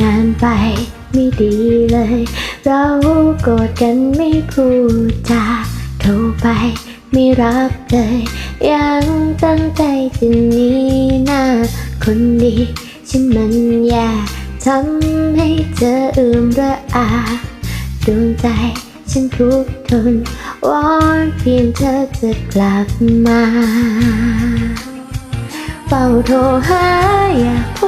นานไปไม่ดีเลย เราโกรธกันไม่พูดจาโทรไปไม่รับเลย ยังตั้งใจจะหนีหน้า คนดีฉันมันแย่ทำให้เธออืมระอาดวงใจฉันทุกทนวอนเพียงเธอจะกลับมา เฝ้าโทรหาอยาก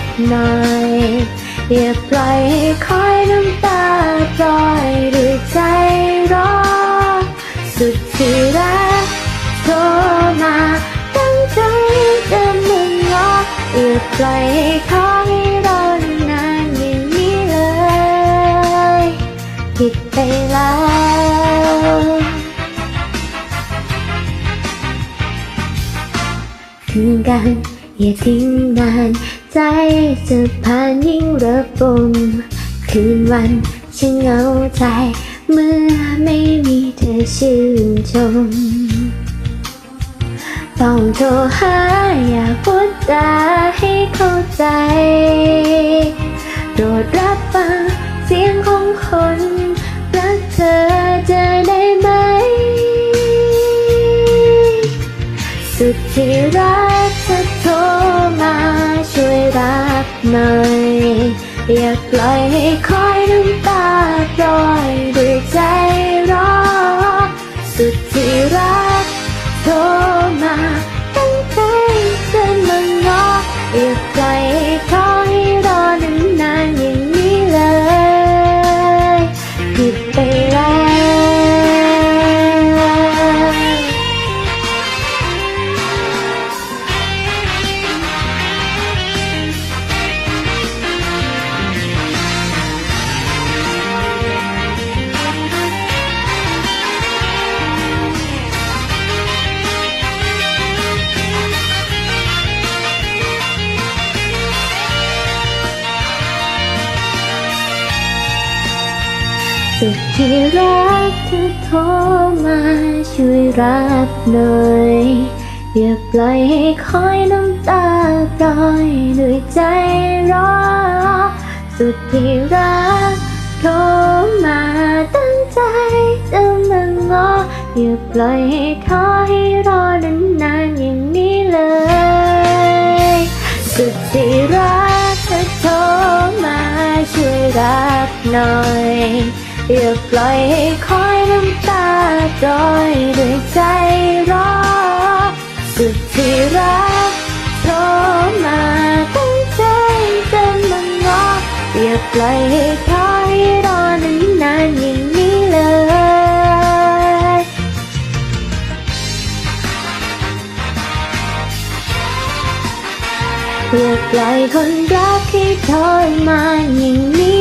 รับหน่อยอย่าปล่อยให้คอยน้ำตาปล่อยด้วยใจร้อนสุดที่รักโทรมาตั้งใจจะมึงงออย่าปล่อยให้คอยรอนานอย่างนี้เลยผิดไปแล้วถึงกัน อย่าทิ้งนาน ใจจะผ่านยิ่งระบมคืนวันฉันเหงาใจ เมื่อไม่มีเธอชื่นชมต้องโทรหาอยากพูดจาให้เข้าใจโปรดรับฟังเสียงของคนรักเธอจะได้ไหม สุดที่รัก รักหน่อย อย่าปล่อยให้คอยน้ำตาปล่อยด้วยใจร้อนสุดที่รักเธอ สุดที่รักเธอโทรมาช่วยรับหน่อย อย่าปล่อยให้คอยน้ำตาปล่อยด้วยใจร้อนสุดที่รักโทรมาตั้งใจจะมางออย่าปล่อยให้คอยรอนานๆอย่างนี้เลย สุดที่รักเธอโทรมาช่วยรับหน่อย อย่าปล่อยให้คอยน้ำตาปล่อยด้วยใจร้อสุดที่รักโทรมาตั้งใจจะมางออย่าปล่อยให้คอยรอนานๆอย่างนี้เลยอย่าปล่อยคนรักให้ทรมานอย่างนี้